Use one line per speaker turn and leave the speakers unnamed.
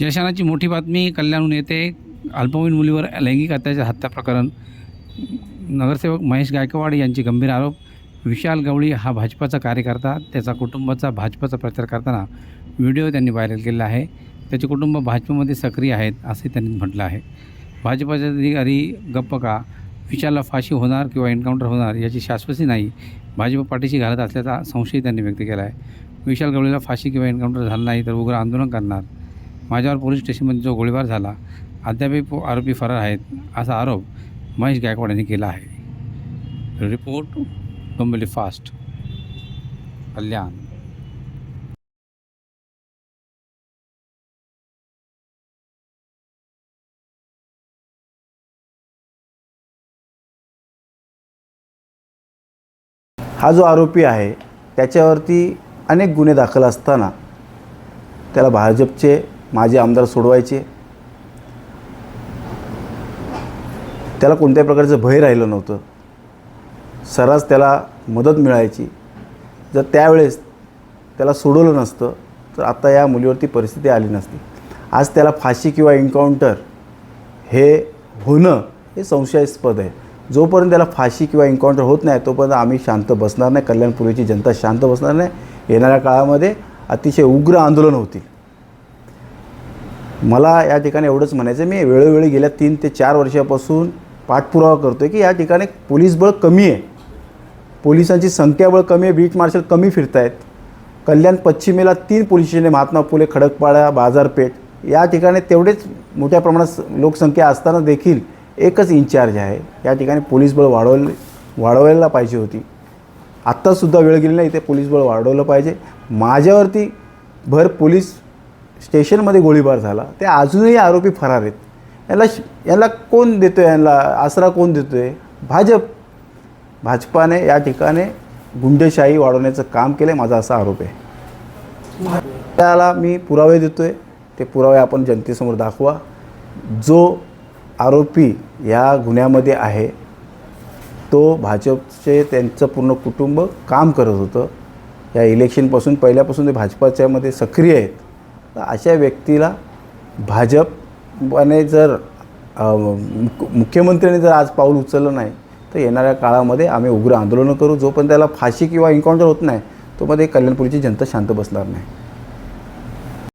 जशानाची मोठी बातमी कल्याणहून येते. अल्पवयीन मुलीवर लैंगिक अत्याचार हत्या प्रकरण. नगरसेवक महेश गायकवाड यांचे गंभीर आरोप. विशाल गवळी हा भाजपाचा कार्यकर्ता. त्याचा कुटुंबाचा भाजपाचा प्रचार करताना व्हिडिओ त्यांनी व्हायरल केलेला आहे. त्याचे कुटुंब भाजपमध्ये सक्रिय आहेत असे त्यांनी म्हटलं आहे. भाजपाचे अधिकारी गप्प का? विशालला फाशी होणार किंवा एन्काउंटर होणार याची शाश्वती नाही. भाजप पाठीशी घालत असल्याचा संशय त्यांनी व्यक्त केला आहे. विशाल गवळीला फाशी किंवा एन्काउंटर झालं नाही तर उग्र आंदोलन करणार. माझ्यावर पोलीस स्टेशनमध्ये जो गोळीबार झाला अद्यापही पो आरोपी फरार आहेत असा आरोप महेश गायकवाड यांनी केला आहे. Report Dombivli fast Kalyan.
हा जो आरोपी आहे त्याच्यावरती अनेक गुन्हे दाखल असताना त्याला भाजपचे माझे आमदार सोडवायचे. त्याला कोणत्याही प्रकारचं भय राहिलं नव्हतं. सर्रास त्याला मदत मिळायची. जर त्यावेळेस त्याला सोडवलं नसतं तर आता या मुलीवरती परिस्थिती आली नसती. आज त्याला फाशी किंवा एन्काउंटर हे होणं हे संशयास्पद आहे. जोपर्यंत त्याला फाशी किंवा एन्काउंटर होत नाही तोपर्यंत आम्ही शांत बसणार नाही. कल्याणपूर्वीची जनता शांत बसणार नाही. येणाऱ्या काळामध्ये अतिशय उग्र आंदोलन होतील. मला या ठिकाणी एवढंच म्हणायचं मी वेळोवेळी गेल्या तीन ते चार वर्षापासून पाठपुरावा करतो आहे की या ठिकाणी पोलीस बळ कमी आहे. पोलिसांची संख्याबळ कमी आहे बीट मार्शल कमी फिरत आहेत कल्याण पश्चिमेला तीन पोलीस स्टेशन आहे महात्मा फुले खडकपाडा बाजारपेठ. या ठिकाणी तेवढेच मोठ्या प्रमाणात लोकसंख्या असताना देखील एकच इन्चार्ज आहे. या ठिकाणी पोलीस बळ वाढवले वाढवायला पाहिजे होती. आत्तासुद्धा वेळ गेली नाही ते पोलीस बळ वाढवलं पाहिजे. माझ्यावरती भर पोलीस स्टेशनमध्ये गोळीबार झाला. ते अजूनही आरोपी फरार आहेत. याला श- याला कोण देतो आहे यांना आसरा कोण देतो आहे भाजप. भाजपाने या ठिकाणी गुंडेशाही वाढवण्याचं काम केलं आहे माझा असा आरोप आहे. त्याला मी पुरावे देतो आहे ते पुरावे आपण जनतेसमोर दाखवा. जो आरोपी या गुन्ह्यामध्ये आहे तो भाजपचे त्यांचं पूर्ण कुटुंब काम करत होतं. या इलेक्शनपासून पहिल्यापासून ते भाजपाच्यामध्ये सक्रिय आहेत. तर अशा व्यक्तीला भाजपने जर मुख्यमंत्र्यांनी जर आज पाऊल उचललं नाही तर येणाऱ्या काळामध्ये आम्ही उग्र आंदोलनं करू. जोपर्यंत त्याला फाशी किंवा एन्काउंटर होत नाही तोपर्यंत कल्याणपुरीची जनता शांत बसणार नाही.